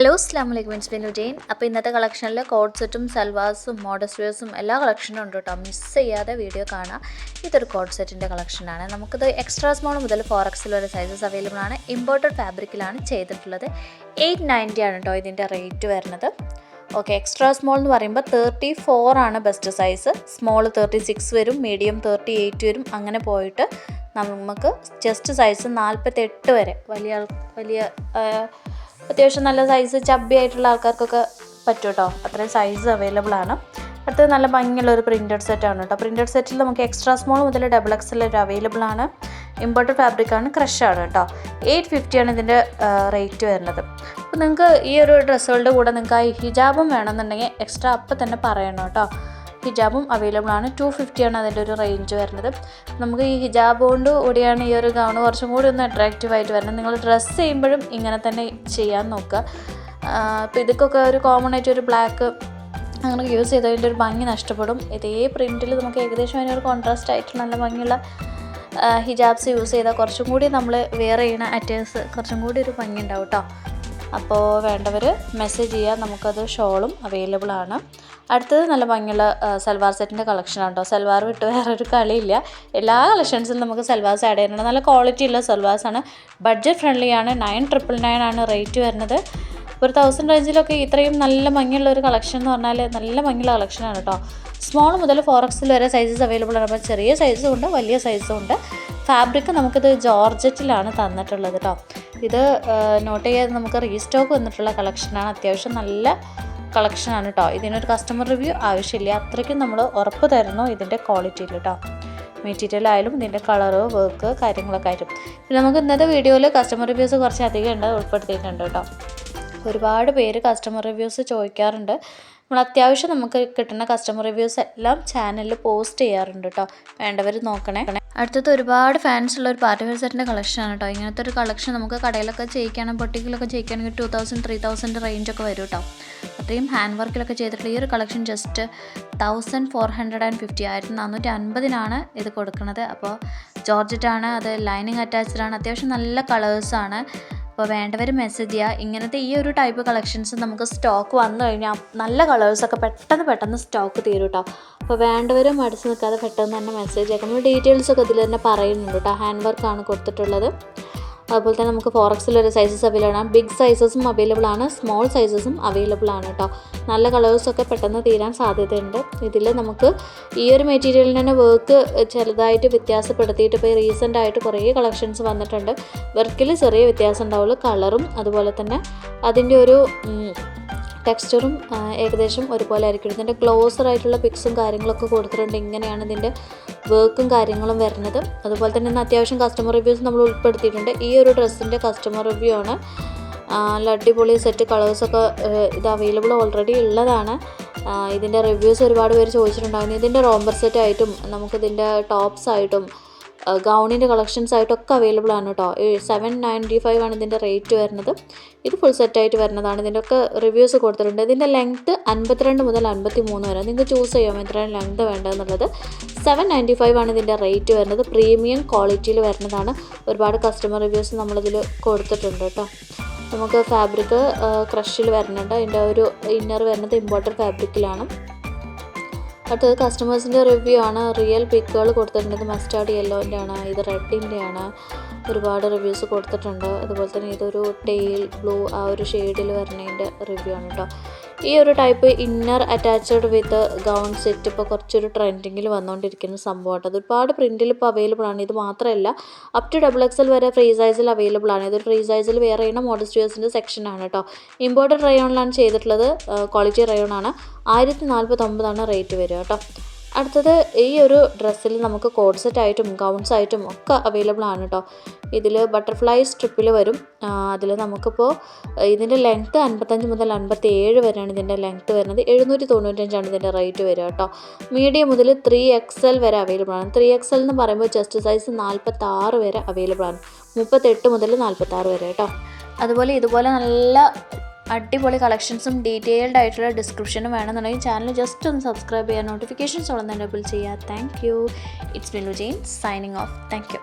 Hello അസ്ലാം വലൈക്കും means Jain അപ്പോൾ ഇന്നത്തെ കളക്ഷനിൽ കോഡ് സെറ്റും സൽവാസും വെയർസും എല്ലാ കളക്ഷനും ഉണ്ട് കേട്ടോ മിസ് ചെയ്യാതെ വീഡിയോ കാണാം. ഇതൊരു കോഡ് സെറ്റിന്റെ കളക്ഷനാണ് നമുക്കിത് എക്സ്ട്രാ സ്മോൾ മുതൽ ഫോർ എക്സിൽ വരെ സൈസസ് അവൈലബിൾ ആണ്. ഇമ്പോർട്ടഡ് ഫാബ്രിക്കിലാണ് ചെയ്തിട്ടുള്ളത്. എയ്റ്റ് നയന്റി ആണ് കേട്ടോ ഇതിന്റെ റേറ്റ് വരുന്നത്. ഓക്കെ എക്സ്ട്രാ സ്മോൾ എന്ന് പറയുമ്പോൾ തേർട്ടി ഫോർ ആണ് best size small thirty six വരും മീഡിയം തേർട്ടി എയ്റ്റ് വരും. അങ്ങനെ പോയിട്ട് നമുക്ക് ചെസ്റ്റ് സൈസ് നാൽപ്പത്തെട്ട് വരെ. വലിയ വലിയ അത്യാവശ്യം നല്ല സൈസ് ചബ്ബി ആയിട്ടുള്ള ആൾക്കാർക്കൊക്കെ പറ്റും കേട്ടോ അത്രയും സൈസ് അവൈലബിൾ ആണ്. അടുത്തത് നല്ല ഭംഗിയുള്ള ഒരു പ്രിന്റഡ് സെറ്റ് ആണ് കേട്ടോ പ്രിന്റഡ് സെറ്റിൽ നമുക്ക് എക്സ്ട്രാ സ്മോൾ മുതൽ ഡബിൾ എക്സ് വരെ അവൈലബിൾ ആണ്. ഇമ്പോർട്ടഡ് ഫാബ്രിക് ആണ് കേട്ടോ എയ്റ്റ് ഫിഫ്റ്റി ആണ് ഇതിന്റെ റേറ്റ് വരുന്നത്. അപ്പോൾ നിങ്ങൾക്ക് ഈ ഒരു ഡ്രസ്സുകളുടെ കൂടെ നിങ്ങൾക്ക് ആ ഹിജാബും വേണമെന്നുണ്ടെങ്കിൽ എക്സ്ട്രാ അപ്പം തന്നെ പറയണം കേട്ടോ ഹിജാബും അവൈലബിൾ ആണ്. ടു ഫിഫ്റ്റിയാണ് അതിന്റെ ഒരു റേഞ്ച് വരുന്നത്. നമുക്ക് ഈ ഹിജാബ് കൊണ്ട് കൂടിയാണ് ഈ ഒരു ഗൗൺ കുറച്ചും കൂടി ഒന്ന് അട്രാക്റ്റീവ് ആയിട്ട് വരുന്നത്. നിങ്ങൾ ഡ്രസ്സ് ചെയ്യുമ്പോഴും ഇങ്ങനെ തന്നെ ചെയ്യാൻ നോക്കുക. അപ്പോൾ ഇതൊക്കെ ഒരു കോമൺ ആയിട്ട് ഒരു ബ്ലാക്ക് അങ്ങനെ യൂസ് ചെയ്ത് അതിന്റെ ഒരു ഭംഗി നഷ്ടപ്പെടും. ഇതേ പ്രിന്റിൽ നമുക്ക് ഏകദേശം അതിനൊരു കോൺട്രാസ്റ്റ് ആയിട്ട് നല്ല ഭംഗിയുള്ള ഹിജാബ്സ് യൂസ് ചെയ്താൽ കുറച്ചും കൂടി നമ്മൾ വെയർ ചെയ്യുന്ന അറ്റേഴ്സ് കുറച്ചും കൂടി ഒരു ഭംഗി ഉണ്ടാവും കേട്ടോ അപ്പോൾ വേണ്ടവർ മെസ്സേജ് ചെയ്യുക. നമുക്കത് ഷോളും അവൈലബിൾ ആണ്. അടുത്തത് നല്ല ഭംഗിയുള്ള സൽവാർ സെറ്റിന്റെ കളക്ഷനാണ് കേട്ടോ സൽവാർ വിട്ട് വേറെ ഒരു കളിയില്ല. എല്ലാ കളക്ഷൻസിലും നമുക്ക് സൽവാർസ് ആഡ് ചെയ്യുന്നുണ്ട് നല്ല ക്വാളിറ്റി ഉള്ള സൽവാർസ് ആണ്. ബഡ്ജറ്റ് ഫ്രണ്ട്ലി ആണ്. നയൻ ട്രിപ്പിൾ നയൻ ആണ് റേറ്റ് വരുന്നത്. ഒരു തൗസൻഡ് റേഞ്ചിലൊക്കെ ഇത്രയും നല്ല ഭംഗിയുള്ള ഒരു കളക്ഷൻ എന്ന് പറഞ്ഞാൽ നല്ല ഭംഗിയുള്ള ആണ് കേട്ടോ സ്മോൾ മുതൽ ഫോർ എക്സിൽ വരെ സൈസസ് അവൈലബിൾ ആണ്. അപ്പോൾ ചെറിയ സൈസും ഉണ്ട് വലിയ സൈസും ഉണ്ട്. ഫാബ്രിക് നമുക്കിത് ജോർജറ്റിലാണ് തന്നിട്ടുള്ളത് കേട്ടോ ഇത് നോട്ട് ചെയ്യാതെ നമുക്ക് റീസ്റ്റോക്ക് വന്നിട്ടുള്ള കളക്ഷനാണ് അത്യാവശ്യം നല്ല കളക്ഷനാണ് കേട്ടോ ഇതിനൊരു കസ്റ്റമർ റിവ്യൂ ആവശ്യമില്ല. അത്രയ്ക്കും നമ്മൾ ഉറപ്പ് തരുന്നു ഇതിന്റെ ക്വാളിറ്റിയിൽ കേട്ടോ മെറ്റീരിയൽ ആയാലും ഇതിന്റെ കളറ് വർക്ക് കാര്യങ്ങളൊക്കെ ആയിട്ടും. പിന്നെ നമുക്ക് ഇന്നത്തെ വീഡിയോയിൽ കസ്റ്റമർ റിവ്യൂസ് കുറച്ച് അധികം ഉണ്ട് ഉൾപ്പെടുത്തിയിട്ടുണ്ട് കേട്ടോ ഒരുപാട് പേര് കസ്റ്റമർ റിവ്യൂസ് ചോദിക്കാറുണ്ട്. നമ്മൾ അത്യാവശ്യം നമുക്ക് കിട്ടുന്ന കസ്റ്റമർ റിവ്യൂസ് എല്ലാം ചാനലിൽ പോസ്റ്റ് ചെയ്യാറുണ്ട് കേട്ടോ വേണ്ടവർ നോക്കണേ. അടുത്തത് ഒരുപാട് ഫാൻസ് ഉള്ള ഒരു പാർട്ടി വെയർ സെറ്റിന്റെ കളക്ഷനാണ് കേട്ടോ ഇങ്ങനത്തെ ഒരു കളക്ഷൻ നമുക്ക് കടയിലൊക്കെ ചെയ്യിക്കാനും പൊട്ടിക്കലൊക്കെ ചെയ്യിക്കുകയാണെങ്കിൽ ടു തൗസൻഡ് ത്രീ തൗസൻഡ് റേഞ്ചൊക്കെ വരും കേട്ടോ അത്രയും ഹാൻഡ് വർക്കിലൊക്കെ ചെയ്തിട്ടുള്ള ഈ ഒരു collection just thousand four hundred and fifty ആയിരത്തി നാനൂറ്റി അൻപതിനാണ് ഇത് കൊടുക്കുന്നത്. അപ്പോൾ ജോർജറ്റാണ് അത് ലൈനിങ് അറ്റാച്ച്ഡ് ആണ് അത്യാവശ്യം നല്ല കളേഴ്സാണ് അപ്പോൾ വേണ്ടവർ മെസ്സേജ് ചെയ്യുക ഇങ്ങനത്തെ ഈ ഒരു ടൈപ്പ് കളക്ഷൻസ് നമുക്ക് സ്റ്റോക്ക് വന്നു കഴിഞ്ഞാൽ നല്ല കളേഴ്സൊക്കെ പെട്ടെന്ന് പെട്ടെന്ന് സ്റ്റോക്ക് തീരും കേട്ടോ അപ്പോൾ വേണ്ടവർ മടിച്ച് നിൽക്കാതെ പെട്ടെന്ന് തന്നെ മെസ്സേജ് അയക്കാം. ഡീറ്റെയിൽസൊക്കെ ഇതിൽ തന്നെ പറയുന്നുണ്ട് കേട്ടോ ഹാൻഡ് വർക്കാണ് കൊടുത്തിട്ടുള്ളത്. അതുപോലെ തന്നെ നമുക്ക് ഫോറക്സിൽ ഒരു സൈസസ് അവൈലബിൾ ആണ് ബിഗ് സൈസസും അവൈലബിൾ ആണ്. സ്മോൾ സൈസസും അവൈലബിൾ ആണ് കേട്ടോ നല്ല കളേഴ്സൊക്കെ പെട്ടെന്ന് തീരാൻ സാധ്യതയുണ്ട്. ഇതിൽ നമുക്ക് ഈ ഒരു മെറ്റീരിയലിന് തന്നെ വർക്ക് ചെറുതായിട്ട് വ്യത്യാസപ്പെടുത്തിയിട്ട് ഇപ്പോൾ റീസെന്റ് ആയിട്ട് കുറേ കളക്ഷൻസ് വന്നിട്ടുണ്ട്. വർക്കിൽ ചെറിയ വ്യത്യാസം ഉണ്ടാവുള്ളൂ. കളറും അതുപോലെ തന്നെ അതിന്റെ ഒരു ടെക്സ്ചറും ഏകദേശം ഒരുപോലെ ആയിരിക്കും. ഇതിന്റെ ക്ലോസർ ആയിട്ടുള്ള പിക്സും കാര്യങ്ങളൊക്കെ കൊടുത്തിട്ടുണ്ട്. ഇങ്ങനെയാണ് ഇതിന്റെ വർക്കും കാര്യങ്ങളും വരുന്നത്. അതുപോലെ തന്നെ ഇന്ന് അത്യാവശ്യം കസ്റ്റമർ റിവ്യൂസ് നമ്മൾ ഉൾപ്പെടുത്തിയിട്ടുണ്ട്. ഈ ഒരു ഡ്രസ്സിന്റെ കസ്റ്റമർ റിവ്യൂ ആണ്. നല്ല അടിപൊളി സെറ്റ് കളേഴ്സൊക്കെ ഇത് അവൈലബിൾ ഓൾറെഡി ഉള്ളതാണ്. ഇതിന്റെ റിവ്യൂസ് ഒരുപാട് പേര് ചോദിച്ചിട്ടുണ്ടായിരുന്നു. ഇതിന്റെ റോംബർ സെറ്റായിട്ടും നമുക്കിതിന്റെ ടോപ്സ് ആയിട്ടും ഗൗണിന്റെ കളക്ഷൻസ് ആയിട്ടൊക്കെ അവൈലബിൾ ആണ് കേട്ടോ സെവൻ നയന്റി ഫൈവ് ആണ് ഇതിന്റെ റേറ്റ് വരുന്നത്. ഇത് ഫുൾ സെറ്റായിട്ട് വരുന്നതാണ്. ഇതിന്റെ ഒക്കെ റിവ്യൂസ് കൊടുത്തിട്ടുണ്ട്. ഇതിന്റെ ലെങ്ത്ത് അൻപത്തിരണ്ട് മുതൽ അൻപത്തി മൂന്ന് വരെ. നിങ്ങൾക്ക് ചൂസ് ചെയ്യാം എത്രയാണ് ലെങ്ത് വേണ്ടതെന്നുള്ളത്. സെവൻ നയന്റി ഫൈവ് ആണ് ഇതിന്റെ റേറ്റ് വരുന്നത്. പ്രീമിയം ക്വാളിറ്റിയിൽ വരുന്നതാണ്. ഒരുപാട് കസ്റ്റമർ റിവ്യൂസ് നമ്മളിതിൽ കൊടുത്തിട്ടുണ്ട് കേട്ടോ നമുക്ക് ഫാബ്രിക് ക്രഷിൽ വരുന്നുണ്ട്. അതിന്റെ ഒരു ഇന്നർ വരുന്നത് ഇമ്പോർട്ടഡ് ഫാബ്രിക്കിലാണ് അടുത്തത് കസ്റ്റമേഴ്സിന്റെ റിവ്യൂ ആണ് റിയൽ പിക്കുകൾ കൊടുത്തിട്ടുണ്ട് മസ്റ്റാർഡ് യെല്ലോന്റെ ആണ് ഇത് റെഡിന്റെ ആണ് ഒരുപാട് റിവ്യൂസ് കൊടുത്തിട്ടുണ്ട്. അതുപോലെ തന്നെ ഇതൊരു ടെയിൽ ബ്ലൂ ആ ഒരു ഷെയ്ഡിൽ വരുന്നതിന്റെ റിവ്യൂ ആണ് കേട്ടോ ഈ ഒരു type inner attached with gown set ഇപ്പോൾ കുറച്ചൊരു ട്രെൻഡിങ്ങിൽ വന്നുകൊണ്ടിരിക്കുന്ന സംഭവമാണ് അത് ഒരുപാട് പ്രിന്റിൽ ഇപ്പോൾ അവൈലബിൾ ആണ്. ഇത് മാത്രമല്ല അപ് ടു ഡബിൾ എക്സൽ വരെ ഫ്രീ സൈസിൽ അവൈലബിൾ ആണ്. ഇതൊരു ഫ്രീ സൈസിൽ വേറെ ചെയ്യുന്ന മോഡസ്റ്റേഴ്സിന്റെ സെക്ഷനാണ് കേട്ടോ ഇമ്പോർട്ടഡ് റയോണിലാണ് ചെയ്തിട്ടുള്ളത് ക്വാളിറ്റി റയോൺ ആണ്. ആയിരത്തി നാൽപ്പത്തൊമ്പതാണ് റേറ്റ് വരിക കേട്ടോ അടുത്തത് ഈ ഒരു ഡ്രസ്സിൽ നമുക്ക് കോഡ് സെറ്റ് ആയിട്ടും ഗൗൺസ് ആയിട്ടും ഒക്കെ അവൈലബിൾ ആണ് കേട്ടോ ഇതിൽ ബട്ടർഫ്ലൈ സ്ട്രിപ്പിൽ വരും. അതിൽ നമുക്കിപ്പോൾ ഇതിന്റെ ലെങ്ത്ത് അൻപത്തഞ്ച് മുതൽ അൻപത്തി ഏഴ് വരെയാണ് ഇതിന്റെ ലെങ്ത്ത് വരുന്നത്. എഴുന്നൂറ്റി തൊണ്ണൂറ്റഞ്ചാണ് ഇതിന്റെ റേറ്റ് വരിക കേട്ടോ മീഡിയം മുതൽ ത്രീ എക്സ് എൽ വരെ അവൈലബിൾ ആണ്. ത്രീ എക്സ് എൽ എന്ന് പറയുമ്പോൾ ചെസ്റ്റ് സൈസ് നാൽപ്പത്തി ആറ് വരെ അവൈലബിൾ ആണ്. മുപ്പത്തെട്ട് മുതൽ നാൽപ്പത്താറ് വരെ കേട്ടോ അതുപോലെ ഇതുപോലെ നല്ല അടിപൊളി കളക്ഷൻസും ഡീറ്റെയിൽഡ് ആയിട്ടുള്ള ഡിസ്ക്രിപ്ഷനും വേണമെന്നുണ്ടെങ്കിൽ ചാനൽ ജസ്റ്റ് ഒന്ന് സബ്സ്ക്രൈബ് ചെയ്യുക നോട്ടിഫിക്കേഷൻസ് ഉള്ള എനേബിൾ ചെയ്യുക thank you it's Milu Jain signing off thank you